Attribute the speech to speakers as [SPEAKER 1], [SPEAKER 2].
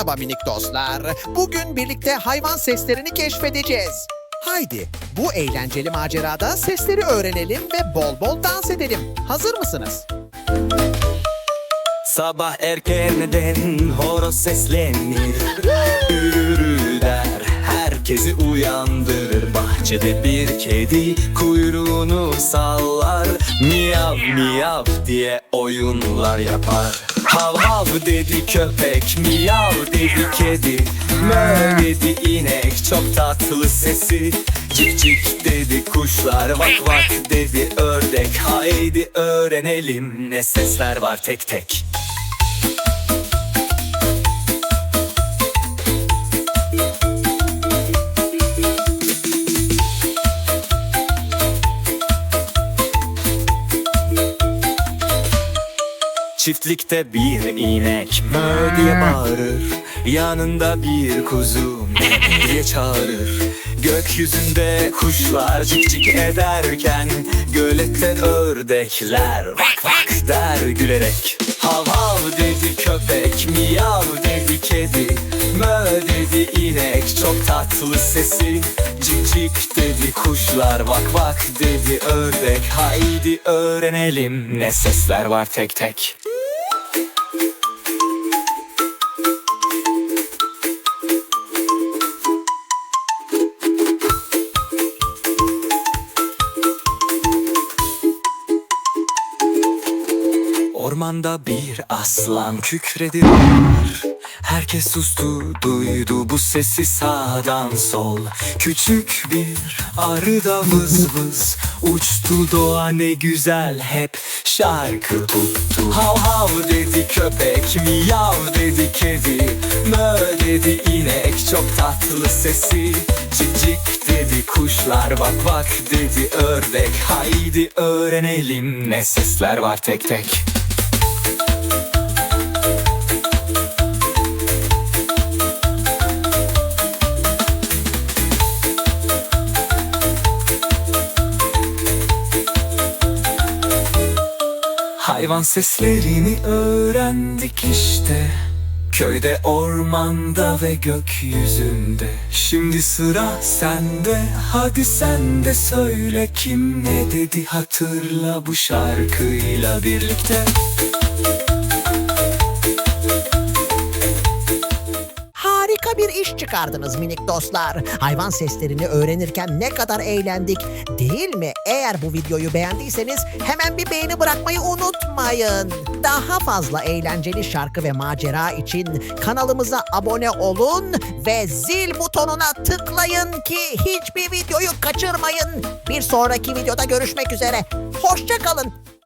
[SPEAKER 1] Merhaba minik dostlar. Bugün birlikte hayvan seslerini keşfedeceğiz. Haydi bu eğlenceli macerada sesleri öğrenelim ve bol bol dans edelim. Hazır mısınız?
[SPEAKER 2] Sabah erkenden horoz seslenir Ürürü der herkesi uyandırır Bahçede bir kedi kuyruğunu sallar Miyav miyav diye oyunlar yapar Hav hav dedi köpek miyav dedi kedi. Mö dedi inek çok tatlı sesi. Cik cik dedi kuşlar vak vak dedi ördek. Haydi öğrenelim ne sesler var tek tek Çiftlikte bir inek mö diye bağırır. Yanında bir kuzu diye çağırır. Gökyüzünde kuşlar cik cik ederken Gölette ördekler vak vak der gülerek. Hav hav dedi köpek miyav dedi kedi. Mö dedi inek çok tatlı sesi. Cik cik dedi kuşlar vak vak dedi ördek. Haydi öğrenelim ne sesler var tek tek Ormanda bir aslan kükredi Herkes sustu duydu bu sesi sağdan sol. Küçük bir arı da vız vız Uçtu doğa ne güzel hep şarkı tuttu. Hav hav dedi köpek miyav dedi kedi. Mö dedi inek çok tatlı sesi. Cik cik dedi kuşlar bak bak dedi ördek. Haydi öğrenelim ne sesler var tek tek Hayvan seslerini öğrendik işte. Köyde, ormanda ve gökyüzünde. Şimdi sıra sende Hadi sen de söyle kim ne dedi Hatırla bu şarkıyla birlikte
[SPEAKER 1] Harika bir iş çıkardınız minik dostlar. Hayvan seslerini öğrenirken ne kadar eğlendik. Değil mi? Eğer bu videoyu beğendiyseniz hemen bir beğeni bırakmayı unutmayın. Daha fazla eğlenceli şarkı ve macera için kanalımıza abone olun ve zil butonuna tıklayın ki hiçbir videoyu kaçırmayın. Bir sonraki videoda görüşmek üzere. Hoşçakalın.